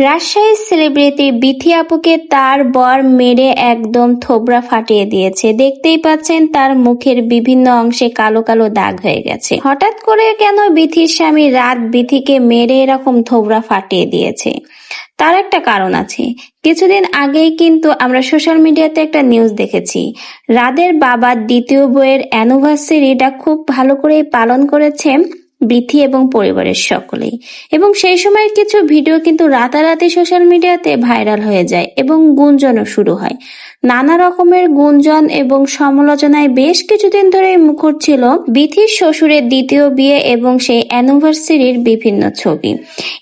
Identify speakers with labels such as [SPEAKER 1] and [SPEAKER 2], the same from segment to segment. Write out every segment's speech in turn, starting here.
[SPEAKER 1] রাজশাহীর সেলিব্রিটি বিথি আপুকে তার বর মেরে একদম থোবড়া ফাটিয়ে দিয়েছে। দেখতেই পাচ্ছেন তার মুখের বিভিন্ন অংশে কালো কালো দাগ হয়ে গেছে। হঠাৎ করে কেন বিথির স্বামী রাত বিথিকে মেরে এরকম থোবড়া ফাটিয়ে দিয়েছে? তার একটা কারণ আছে। কিছুদিন আগেই কিন্তু আমরা সোশ্যাল মিডিয়াতে একটা নিউজ দেখেছি। রাদের বাবার দ্বিতীয় বইয়ের অ্যানিভার্সারিটা খুব ভালো করেই পালন করেছে বিথি এবং পরিবারের সকলেই। এবং সেই সময়ের কিছু ভিডিও কিন্তু রাতারাতি সোশ্যাল মিডিয়াতে ভাইরাল হয়ে যায় এবং গুঞ্জনও শুরু হয়। নানা রকমের গুঞ্জন এবং সমালোচনায় বেশ কিছুদিন ধরেই মুখর ছিল বিথির শ্বশুরের দ্বিতীয় বিয়ে এবং সেই অ্যানিভার্সারির বিভিন্ন ছবি।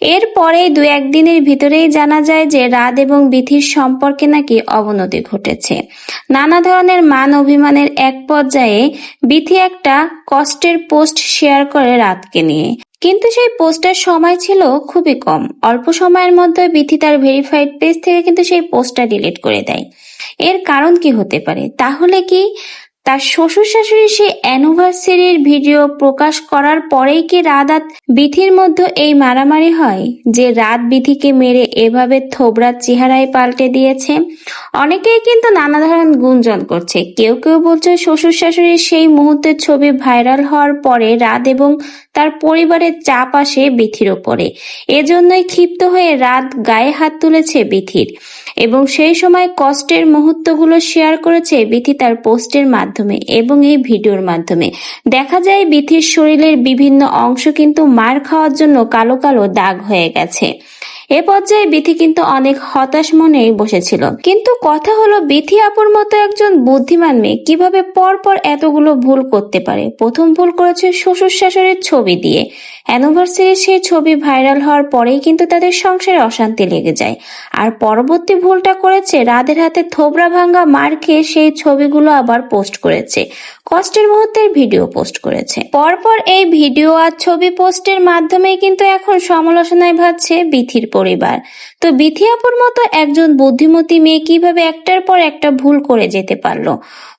[SPEAKER 1] এর এরপরে দু একদিনের ভিতরেই জানা যায় যে রাত এবং বিথির সম্পর্কে নাকি অবনতি ঘটেছে। নানা ধরনের মান অভিমানের এক পর্যায়ে বিথি একটা কষ্টের পোস্ট শেয়ার করে রাতকে নিয়ে। কিন্তু সেই পোস্টের সময় ছিল খুবই কম। অল্প সময়ের মধ্যে বিথি তার ভেরিফাইড পেজ থেকে কিন্তু সেই পোস্টটা ডিলিট করে দেয়। এর কারণ কি হতে পারে? তাহলে কি তার শ্বশুর শাশুড়ি সেই অ্যানিভার্সারির ভিডিও প্রকাশ করার পরেই কি রাত বিথির মধ্যে এই মারামারি হয়? যে রাত বিথিকে মেরে এভাবে থোবরার চেহারায় পাল্টে দিয়েছে? অনেকেই কিন্তু নানা ধরনের গুঞ্জন করছে। কেউ কেউ বলছে শ্বশুর শাশুড়ির সেই মুহূর্তের ছবি ভাইরাল হওয়ার পরে রাত এবং তার পরিবারের চাপ আসে বিথির ওপরে। এজন্যই ক্ষিপ্ত হয়ে রাত গায়ে হাত তুলেছে বিথির। এবং সেই সময় কষ্টের মুহূর্তগুলো শেয়ার করেছে বিথি তার পোস্টের মাধ্যমে এবং এই ভিডিওর মাধ্যমে। দেখা যায় বিথির শরীরের বিভিন্ন অংশ কিন্তু মার খাওয়ার জন্য কালো কালো দাগ হয়ে গেছে। এ পর্যায়ে বিথি কিন্তু অনেক হতাশ মনেই বসেছিল। কিন্তু কথা হলো, বিথি আপুর মতো একজন বুদ্ধিমান মেয়ে কীভাবে পরপর এতগুলো ভুল করতে পারে? প্রথম ভুল করেছে শ্বশুর শাশুড়ির ছবি দিয়ে। অ্যানিভার্সারির সেই ছবি ভাইরাল হওয়ার পরেই কিন্তু তাদের সংসারে অশান্তি লেগে যায়। আর পরবর্তী ভুলটা করেছে, রাদের হাতে থোবরা ভাঙ্গা মার খেয়ে সেই ছবিগুলো আবার পোস্ট করেছে। কষ্টের মুহূর্তের ভিডিও পোস্ট করেছে। পরপর এই ভিডিও আর ছবি পোস্টের মাধ্যমে কিন্তু এখন সমালোচনায় ভাবছে বিথির পরিবার। তো বিথিয়াপুর মতো একজন বুদ্ধিমতী মেয়ে কীভাবে একটার পর একটা ভুল করে যেতে পারল?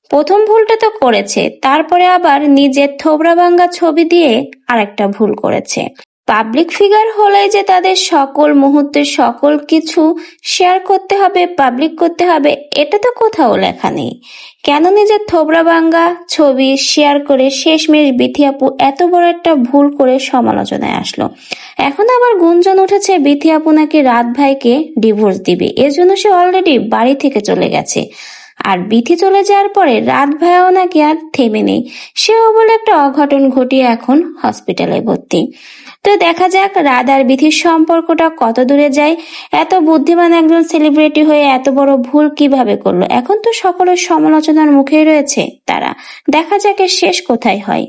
[SPEAKER 1] প্রথম ভুলটা তো করেছে, তারপরে আবার নিজের থোবরা ভাঙ্গা ছবি দিয়ে আরেকটা ভুল করেছে। পাবলিক ফিগার হলে যে তাদের সকল মুহূর্তের সকল কিছু শেয়ার করতে হবে পাবলিক করতে হবে, এটা তো কোথাও লেখা নেই। কেন নিজের থোবরা ভাঙ্গা ছবি শেয়ার করে শেষমেশ বিথি আপু এত বড় একটা ভুল করে সমালোচনায় আসলো। এখন আবার গুঞ্জন উঠেছে বিথি আপু নাকি রাত ভাইকে ডিভোর্স দিবে। এর জন্য সে অলরেডি বাড়ি থেকে চলে গেছে। আর বিথি চলে যাওয়ার পরে রাত ভাইও নাকি আর থেমে নেই। সেও বলে একটা অঘটন ঘটিয়ে এখন হসপিটালে ভর্তি। তো দেখা যাক রাত আর সম্পর্কটা কত দূরে যায়। এত বুদ্ধিমান একজন সেলিব্রিটি হয়ে এত বড় ভুল কীভাবে করল? এখন তো সকলের সমালোচনার মুখেই রয়েছে তারা। দেখা যাক এর শেষ কোথায় হয়।